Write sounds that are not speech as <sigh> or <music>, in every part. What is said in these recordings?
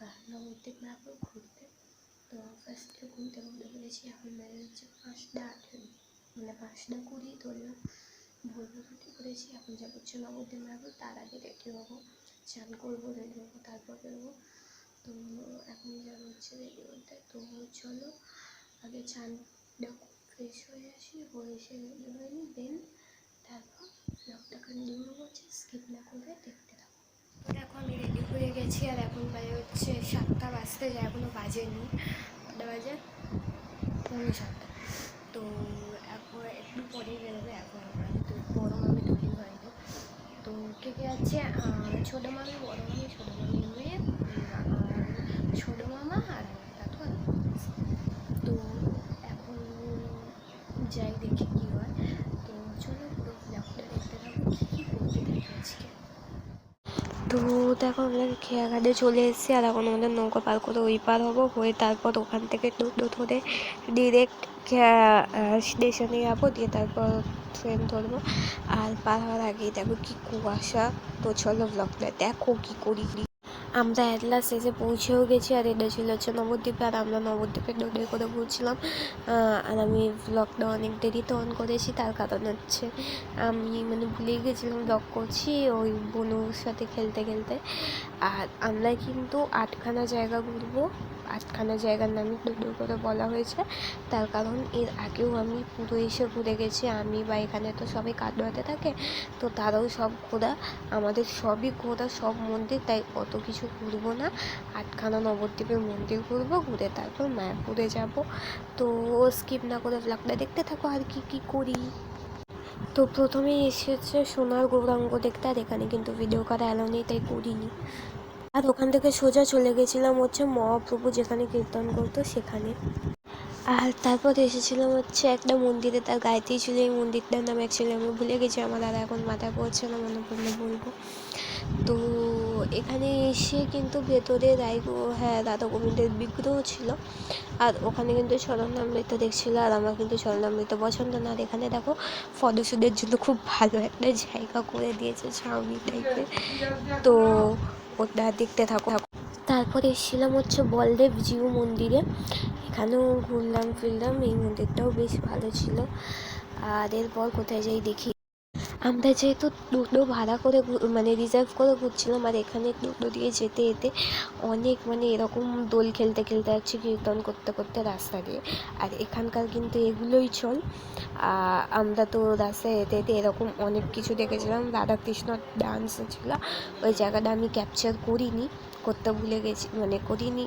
নবদ্বীপ মায়াপুর ঘুরতে? তো ফার্স্টে ঘুম থেকে উঠে পড়েছি এখন বাজে হচ্ছে পাঁচটা আঠেরো। মানে পাঁচটা কুড়ি ধরলাম। ভোর ভোর উঠে পড়েছি, এখন যাব হচ্ছে নবদ্বীপ মায়াপুর তার আগে রেডি হব চান করব, রেডি হব, তারপর বেরোবো। তো এখন যাব হচ্ছে রেডি হতে তো চলো, আগে চানটা ফ্রেশ হয়ে আসি, হয়ে এসে রেডি হয়ে নিই দেন তারপর ব্লগটা কন্টিনিউ করছি স্কিপ না করে দেখতে দেখো, আমি রেডি হয়ে গেছি, আর এখন বাজে হচ্ছে সাতটা বাজতে যা এখনও বাজেনি। কটা বাজে? পনেরো সাতটা। তো এখন একটু পরেই বেরোবে, এখন তো বড়ো মামি তৈরি হয়নি। তো কে কে আছে? ছোটো মামি, বড়ো মামি, ছোটো মামি হয়ে ছোটো মামা আর আমার দাদু আর আমি। তো এখন যাই দেখি কী হয় তো চলো পুরো ব্লগটা দেখতে থাকো কী কী করতে থাকি আজকে তো এখন আমরা খেয়াঘাটে চলে এসেছি আর এখন আমাদের নৌকা পার করে ওই পার হব, হয়ে তারপর ওখান থেকে টোটো ধরে ডিরেক্ট স্টেশনে যাব, দিয়ে তারপর ট্রেন ধরবো। আর পার হওয়ার আগেই দেখো কি কুয়াশা। তো চলো ব্লগটা দেখো কী করি। আমরা অ্যাট এসে পৌঁছেও গেছি আর এটা ছিল হচ্ছে নবদ্বীপে আর আমরা নবদ্বীপে ডোডে করে ঘুরছিলাম। আর আমি ব্লগটা অনেক দেরিতে অন করেছি, তার কারণ হচ্ছে আমি মানে ভুলেই গেছিলাম ব্লগ করছি ওই বনুর সাথে খেলতে খেলতে। আর আমরা কিন্তু আটখানা জায়গা ঘুরবো। আটখানা জায়গার নামই ডোডো করে বলা হয়েছে। তার কারণ এর আগেও আমি পুরো এসে ঘুরে গেছি। আমি বা এখানে তো সবাই কাটোয়াতে থাকে, তো তারাও সব ঘোরা আমাদের সবই ঘোরা সব মন্দির, তাই অত কিছু ঘুরবো না। আটখানা নবদ্বীপের মন্দির ঘুরবো ঘুরে তারপর মায়াপুরে যাব। তো স্কিপ না করে ব্লগটা দেখতে থাকো, আর কি কি করি। তো প্রথমেই এসেছে সোনার গৌরাঙ্গ দেখতে আর এখানে কিন্তু ভিডিও করা অ্যালাউ নেই, তাই করিনি। আর ওখান থেকে সোজা চলে গেছিলাম হচ্ছে মহাপ্রভু যেখানে কীর্তন করতো সেখানে। আর তারপর এসেছিলাম হচ্ছে একটা মন্দিরে, তার গায়েতেই ছিল এই মন্দিরটার নাম অ্যাকচুয়ালি আমি ভুলে গেছি, আমার আর এখন মাথায় পড়ছে না, মনে পড়লে বলব। তো এখানে এসে কিন্তু ভেতরে রায় হ্যাঁ রাধা গোবিন্দের বিগ্রহ ছিল। আর ওখানে কিন্তু স্মরণামৃত দেখছিল, আর আমার কিন্তু স্মরণামৃত পছন্দ না। আর এখানে দেখো, ফটোশ্যুটের জন্য খুব ভালো একটা জায়গা করে দিয়েছে ছাউনি টাইপের তো ওটা দেখতে থাকো। তারপরে এসেছিলাম হচ্ছে বলদেব জিউ মন্দিরে। এখানেও ঘুরলাম ফিরলাম, এই মন্দিরটাও বেশ ভালো ছিল। আর এরপর কোথায় যাই দেখি। আমরা যেহেতু টোটো ভাড়া করে মানে রিজার্ভ করে ঘুরছিলাম আর এখানে টোটো দিয়ে যেতে যেতে অনেক মানে এরকম দোল খেলতে খেলতে যাচ্ছি কীর্তন করতে করতে রাস্তা দিয়ে। আর এখানকার কিন্তু এগুলোই চল। আমরা তো রাস্তায় যেতে যেতে এরকম অনেক কিছু দেখেছিলাম। রাধাকৃষ্ণ ডান্স ছিল। ওই জায়গাটা আমি ক্যাপচার করিনি, করতে ভুলে গেছি মানে করিনি।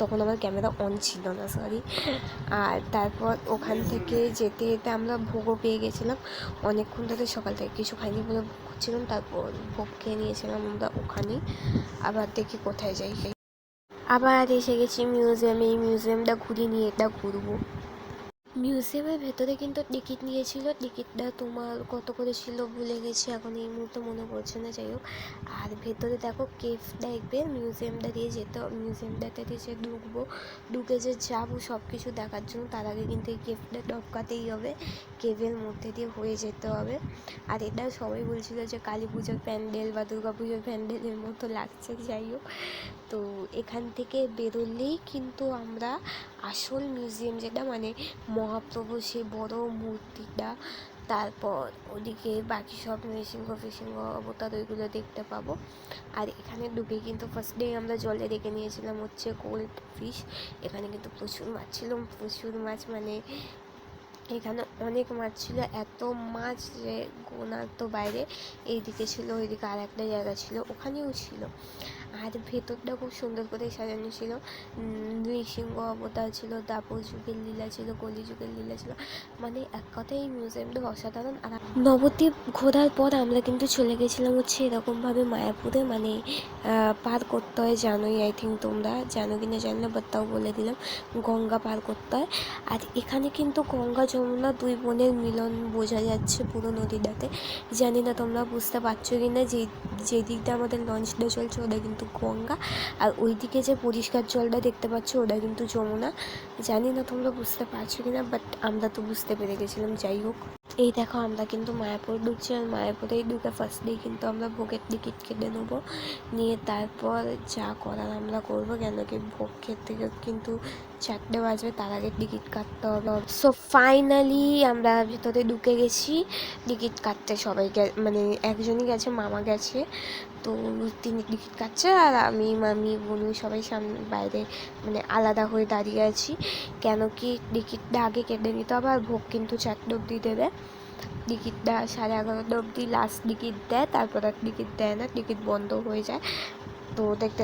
তখন আমার ক্যামেরা অন ছিল না সরি আর তারপর ওখান থেকে যেতে যেতে আমরা ভোগও পেয়ে গেছিলাম। অনেকক্ষণ ধরে সকাল থেকে কিছু খাইনি বলে ভোগ তারপর ভোগ খেয়ে নিয়েছিলাম আমরা ওখানে। আবার দেখি কোথায় যাই। আবার এসে গেছি মিউজিয়ামে এই মিউজিয়ামটা ঘুরে নিয়ে এটা ঘুরবো। মিউজিয়ামের ভেতরে কিন্তু টিকিট নিয়েছিল। টিকিটটা তোমার কত করে ছিল ভুলে গেছি, এখন এই মুহূর্তে মনে পড়ছে না, যাই হোক। আর ভেতরে দেখো কেফ দেখবে, মিউজিয়ামটা দিয়ে যেতে মিউজিয়ামটাতে দিয়ে যে ঢুকবো, ঢুকে যে যাব সব কিছু দেখার জন্য, তার আগে কিন্তু এই কেফটা টপকাতেই হবে। কেভের মধ্যে দিয়ে হয়ে যেতে হবে। আর এটা সবাই বলছিল যে কালী পুজোর প্যান্ডেল বা দুর্গা পুজোর প্যান্ডেলের মতো লাগছে, যাই হোক। তো এখান থেকে বেরোলেই কিন্তু আমরা আসল মিউজিয়াম যেটা মানে মহাপ্রভুর সেই বড় মূর্তিটা, তারপর ওদিকে বাকি সব নৃসিংহ ফিসিংহ অবতার ওইগুলো দেখতে পাবো। আর এখানে ডুবে কিন্তু ফার্স্ট ডে আমরা জলে রেখে নিয়েছিলাম হচ্ছে কোল্ড ফিশ এখানে কিন্তু প্রচুর মাছ ছিল। প্রচুর মাছ মানে এখানে অনেক মাছ ছিল, এত মাছ যে গোনার তো বাইরে, এইদিকে ছিল, ওইদিকে আর একটা জায়গা ছিল, ওখানেও ছিল। আর ভেতরটা খুব সুন্দর করে সাজানো ছিল। নৃসিংহ অবতার ছিল দাপর যুগের লীলা ছিল, কলি যুগের লীলা ছিল। মানে এক কথায় এই মিউজিয়ামটা অসাধারণ। আর নবদ্বীপ ঘোরার পর আমরা কিন্তু চলে গেছিলাম হচ্ছে এরকমভাবে মায়াপুরে মানে পার করতে হয়, জানোই আই থিঙ্ক তোমরা জানো কি না জানি না তাও বলে দিলাম, গঙ্গা পার করতে হয়। আর এখানে কিন্তু গঙ্গা যমুনা দুই বোনের মিলন বোঝা যাচ্ছে পুরো নদীটাতে। জানি না তোমরা বুঝতে পারছ কি না যে যে দিকটা আমাদের লঞ্চটা চলছে ওটা কিন্তু গঙ্গা। আর ওইদিকে যে পরিষ্কার জলটা দেখতে পাচ্ছ ওটা কিন্তু যমুনা। জানি না তোমরা বুঝতে পারছ কি না বাট আমরা তো বুঝতে পেরে গেছিলাম, যাই হোক। এই দেখো, আমরা কিন্তু মায়াপুর ঢুকছি আর মায়াপুরেই ঢুকে ফার্স্টেই কিন্তু আমরা ভোগের টিকিট কেটে নেব। নিয়ে তারপর যা করার আমরা করব, কেন কি ভোগ খেতে কিন্তু চারটে বাজবে, তার আগে টিকিট কাটতে হবে। সো ফাইনালি আমরা ভেতরে ঢুকে গেছি। টিকিট কাটতে সবাই মানে একজনই গেছে, মামা গেছে। তো তিনি টিকিট কাটছে আর আমি, মামি, বোনু সবাই সামনে বাইরে মানে আলাদা হয়ে দাঁড়িয়ে আছি। কেন কি টিকিটটা আগে কেটে নিতে হবে আর ভোগ কিন্তু চারটে অবধি দেবে। টিকিটটা সাড়ে এগারোটা অবধি লাস্ট টিকিট দেয়, তারপর আর টিকিট দেয় না, টিকিট বন্ধ হয়ে যায়। তো দেখতে।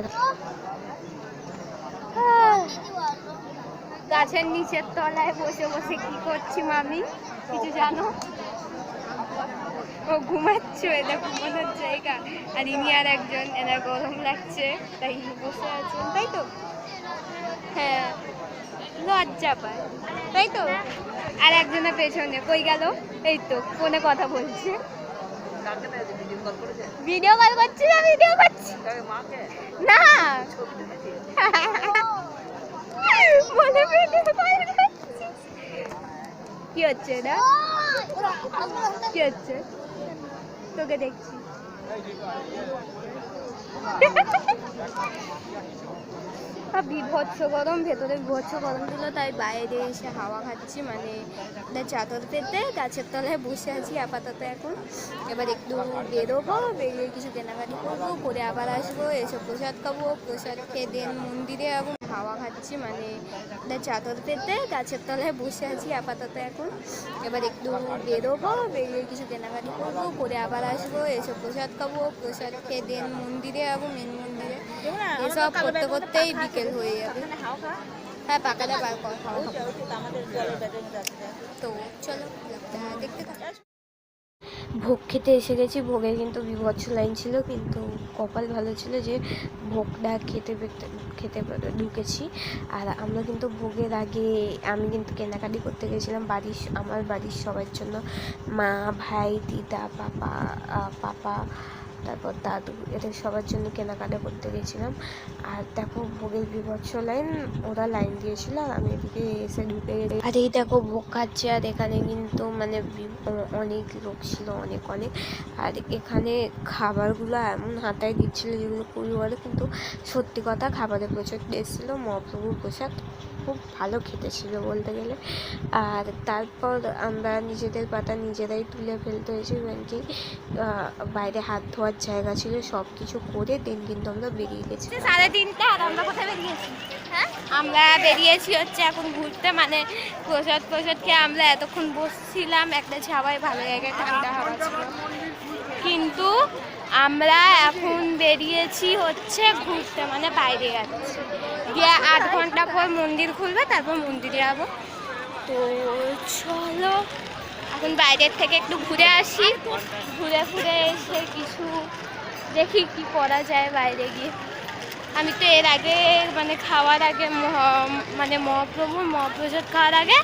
গাছের নিচের তলায় বসে বসে কি করছি মামি? কিছু জানো? ও ঘুমাচ্ছে এটা ঘুমানোর জায়গা। আর ইনি আর একজন, এনার গরম লাগছে, তাই বসে আছেন, তাই তো? হ্যাঁ লজ্জা পায়। তাই তো? আর একজনের পেছনে কই গেল? এই তো ফোনে কথা বলছে। ভিডিও কল করছি। না ভিডিও করছি। না। মনে ভিডিও কল কি হচ্ছে না কি হচ্ছে? তোকে দেখছি। <laughs> বিভৎস গরম ভেতরে বিভৎস গরম ছিল তাই বাইরে এসে হাওয়া খাচ্ছি মানে চাদর পেতে গাছের তলায় বসে আছি আপাতত এখন। এবার একটু বেরোবো বেরিয়ে কিছু কেনাকাটি করব করে আবার আসব এসে প্রসাদ খাব প্রসাদ খেয়ে দেন মন্দিরে যাব হাওয়া খাচ্ছি মানে একটা চাদর পেতে গাছের তলায় বসে আছি আপাতত এখন। এবার একটু বেরোবো বেরিয়ে কিছু কেনাকাটি করব করে আবার আসব এসে প্রসাদ খাব প্রসাদ খেয়ে দেন মন্দিরে যাব মেন মন্দিরে। এসব করতে করতেই বিকেল হয়ে যাবে। হ্যাঁ পাকাটা বার কর তো চলো দেখতে থাকো। ভোগ খেতে এসে গেছি। ভোগে কিন্তু বিভৎস লাইন ছিল, কিন্তু কপাল ভালো ছিল যে ভোগটা খেতে খেতে ঢুকেছি। আর আমরা কিন্তু ভোগের আগে আমি কিন্তু কেনাকাটি করতে গেছিলাম বাড়ির আমার বাড়ির সবার জন্য। মা, ভাই, দিদা, পাপা পাপা তারপর দাদু এদের সবার জন্য কেনাকাটা করতে গেছিলাম। আর দেখো, ভোগের বিভৎস লাইন, ওরা লাইন দিয়েছিল আমি এদিকে এসে ঢুকে গেছি। আর এই দেখো, ভোগ খাচ্ছে আর এখানে কিন্তু মানে অনেক লোক ছিল, অনেক অনেক। আর এখানে খাবারগুলো এমন হাতায় দিচ্ছিল যেগুলো ভালো কিন্তু সত্যি কথা খাবারের প্রচুর টেস্ট ছিল মহাপ্রভুর প্রসাদ খুব ভালো খেতে ছিল বলতে গেলে। আর তারপর আমরা নিজেদের পাতা নিজেরাই তুলে ফেলতে হয়েছে মানে কি বাইরে হাত ধোয়ার জায়গা ছিল সব কিছু করে দেন কিন্তু আমরা বেরিয়ে গেছি। সাড়ে তিনটে, আর আমরা কোথায় বেরিয়েছি? হ্যাঁ? আমরা বেরিয়েছি হচ্ছে এখন ঘুরতে মানে প্রসাদ প্রসাদ খেয়ে আমরা এতক্ষণ বসছিলাম, একটা ছাওয়ায় ভালো জায়গায় ঠান্ডা হাওয়া ছিল। কিন্তু আমরা এখন বেরিয়েছি হচ্ছে ঘুরতে মানে বাইরে যাচ্ছি। গিয়ে আধ ঘণ্টা পর মন্দির খুলবে, তারপর মন্দিরে যাব। তো চলো এখন বাইরের থেকে একটু ঘুরে আসি। ঘুরে ঘুরে এসে কিছু দেখি কি করা যায় বাইরে গিয়ে। আমি তো এর আগে মানে খাওয়ার আগে মানে মহাপ্রভুর মহাপ্রসাদ খাওয়ার আগে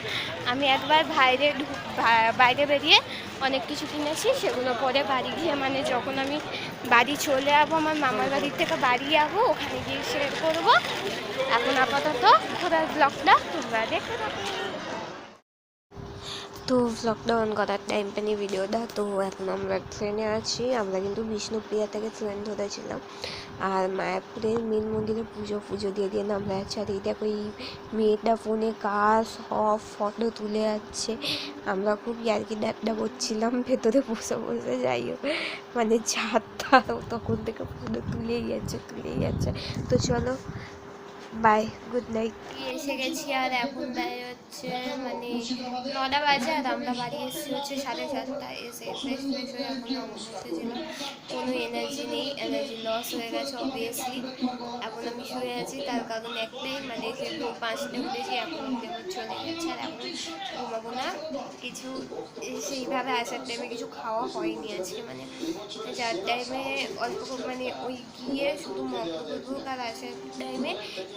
আমি একবার বাইরে বাইরে বেরিয়ে অনেক কিছু কিনেছি, সেগুলো পরে বাড়ি গিয়ে মানে যখন আমি বাড়ি চলে যাব, আমার মামার বাড়ির থেকে বাড়ি যাব, ওখানে গিয়ে শেয়ার করব। এখন আপাতত ঘোরার ব্লগটা তোমরা থাকো। তো অন করার টাইম পেনি ভিডিওটা তো এখন আমরা ট্রেনে আছি। আমরা কিন্তু বিষ্ণুপ্রিয়া থেকে ট্রেন ধরেছিলাম। আর মায়াপুরের মেন মন্দিরে পুজো পুজো দিয়ে দিয়ে আমরা যাচ্ছি আর এই দেখো এই মেয়েটা ফোনে কার সব ফটো তুলে যাচ্ছে আমরা খুব ইয়ার্কি ডাক্তার করছিলাম, ভেতরে বসে বসে যাই হোক। মানে যাত্রা তখন থেকে ফটো তুলেই যাচ্ছে তুলেই যাচ্ছে তো চলো বাই গুড নাইট এসে গেছি আর এখন হচ্ছে মানে নটা বাজে আর আমরা বাড়ি এসেছি হচ্ছে সাড়ে সাতটায়। এসে ফ্রেশ ফ্রেশ হয়ে এখন বসেছিলাম কোনো এনার্জি নেই এনার্জি লস হয়ে গেছে অবভিয়াসলি এখন আমি শুয়ে আছি, তার কারণ একটাই মানে যেহেতু পাঁচটা উঠেছি এখন দেবর চলে গেছে, আর এখন ঘুমাবো না। কিছু সেইভাবে আসার টাইমে কিছু খাওয়া হয়নি আজকে মানে যার টাইমে অল্প মানে ওই গিয়ে শুধু মহাপ্রভুর আর আসার টাইমে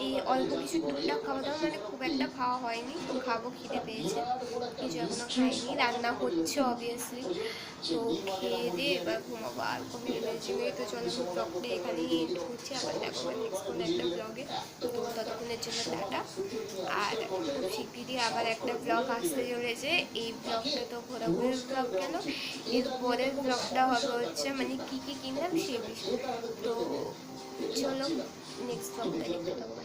এই অল্প কিছু টুকটাক খাওয়া দাওয়া মানে খুব একটা খাওয়া হয়নি। খাব, খিদে পেয়েছে। কিছু এখনও খাইনি, রান্না হচ্ছে অবভিয়াসলি তো খেয়ে দিয়ে এবার ঘুমাবো। আর কোনো এনার্জি নেই, তো চলো আমি ব্লগটি এখানেই এন্ড করছি। আবার দেখো নেক্সট কোনো একটা ব্লগে তো ততক্ষণের জন্য টাটা। আর খুব শিগগিরই আবার একটা ব্লগ আসতে চলেছে। এই ব্লগটা তো ঘোরাঘুরির ব্লগ কেন? এর পরের ব্লগটা হবে হচ্ছে মানে কী কী কিনলাম সে বিষয়ে তো চলো নেক্সট ব্লগটা দেখতে থাকব